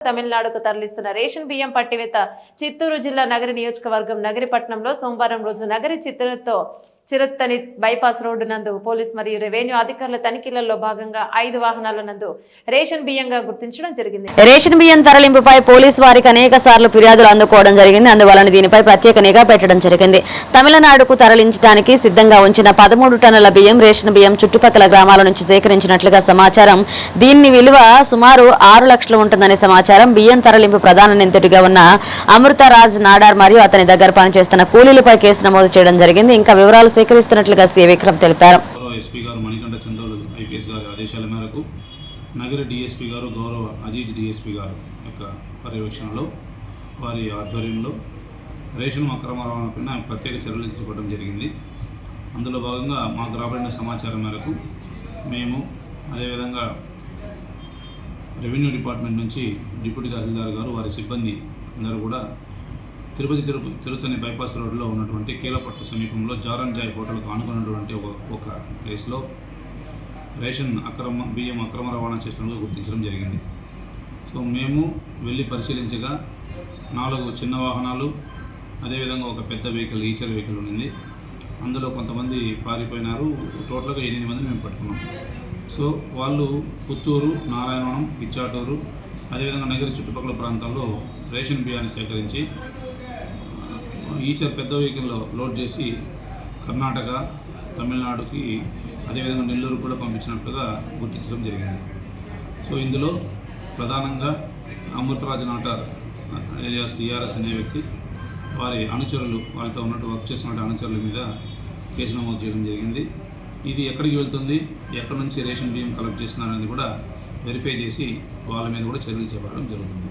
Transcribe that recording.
తమిళనాడుకు తరలిస్తున్న రేషన్ బియ్యం పట్టివేత చిత్తూరు జిల్లా నగరి నియోజకవర్గం నగరిపట్నంలో సోమవారం రోజు నగరి చిత్తూరుతో చిరుత్తని బైపాస్ రోడ్డు నందు పోలీస్ మరియు రెవెన్యూ అధికారుల తనిఖీలలో భాగంగా ఐదు వాహనాల నందు రేషన్ బియ్యంగా గుర్తించడం జరిగింది. రేషన్ బియ్యం తరలింపుపై పోలీస్ వారికి అనేక సార్లు ఫిర్యాదులు అందుకోవడం జరిగింది. అందువలన దీనిపై ప్రత్యేక నిఘా పెట్టడం జరిగింది. తమిళనాడుకు తరలించడానికి సిద్ధంగా ఉంచిన పదమూడు టన్నుల బియ్యం రేషన్ బియ్యం చుట్టుపక్కల గ్రామాల నుంచి సేకరించినట్లుగా సమాచారం. దీని విలువ సుమారు ఆరు లక్షలు ఉంటుందనే సమాచారం. బియ్యం తరలింపు ప్రధాన నిందితుడిగా ఉన్న అమృతరాజ్ నాడార్ మరియు అతని దగ్గర పనిచేస్తున్న కూలీలపై కేసు నమోదు చేయడం జరిగింది. ఇంకా వివరాలు సేకరిస్తున్నట్లుగా సి విక్రమ్ తెలిపారు. ఎస్పీ గారు మణికంఠ చంద్రోలు ఐపీఎస్ గారి ఆదేశాల మేరకు నగర డిఎస్పీ గారు గౌరవ అజీజ్ డిఎస్పీ గారు యొక్క పర్యవేక్షణలో వారి ఆధ్వర్యంలో రేషన్ అక్రమ రవాణాపైన ప్రత్యేక చర్యలు తీసుకోవడం జరిగింది. అందులో భాగంగా మాకు రాబడిన సమాచారం మేరకు మేము అదేవిధంగా రెవెన్యూ డిపార్ట్మెంట్ నుంచి డిప్యూటీ తహసీల్దార్ గారు వారి సిబ్బంది అందరూ కూడా తిరుపతి తిరుపతి తిరుత్తని బైపాస్ రోడ్లో ఉన్నటువంటి కీలపట్టు సమీపంలో జారంజాయ్ జాయ్ హోటల్కు ఆనుకున్నటువంటి ఒక ఒక ప్లేస్లో రేషన్ అక్రమ బియ్యం అక్రమ రవాణా చేస్తున్నట్టు గుర్తించడం జరిగింది. సో మేము వెళ్ళి పరిశీలించగా నాలుగు చిన్న వాహనాలు అదేవిధంగా ఒక పెద్ద వెహికల్ ఈచర్ వెహికల్ ఉంది అందులో కొంతమంది పారిపోయినారు. టోటల్గా ఎనిమిది మంది మేము పట్టుకున్నాం. సో వాళ్ళు పుత్తూరు నారాయణవనం ఇచ్చాటూరు అదేవిధంగా నగరి చుట్టుపక్కల ప్రాంతాల్లో రేషన్ బియ్యాన్ని సేకరించి ఈచర్ పెద్ద వెహికల్లో లోడ్ చేసి కర్ణాటక తమిళనాడుకి అదేవిధంగా నెల్లూరు కూడా పంపించినట్లుగా గుర్తించడం జరిగింది. సో ఇందులో ప్రధానంగా అమృతరాజు నాటార్ ఏరియాస్ టీఆర్ఎస్ అనే వ్యక్తి వారి అనుచరులు వారితో ఉన్నట్టు వర్క్ చేస్తున్న అనుచరుల మీద కేసు నమోదు చేయడం జరిగింది. ఇది ఎక్కడికి వెళ్తుంది ఎక్కడి నుంచి రేషన్ బియ్యం కలెక్ట్ చేస్తున్నారనేది కూడా వెరిఫై చేసి వాళ్ళ మీద కూడా చర్యలు చేపట్టడం జరుగుతుంది.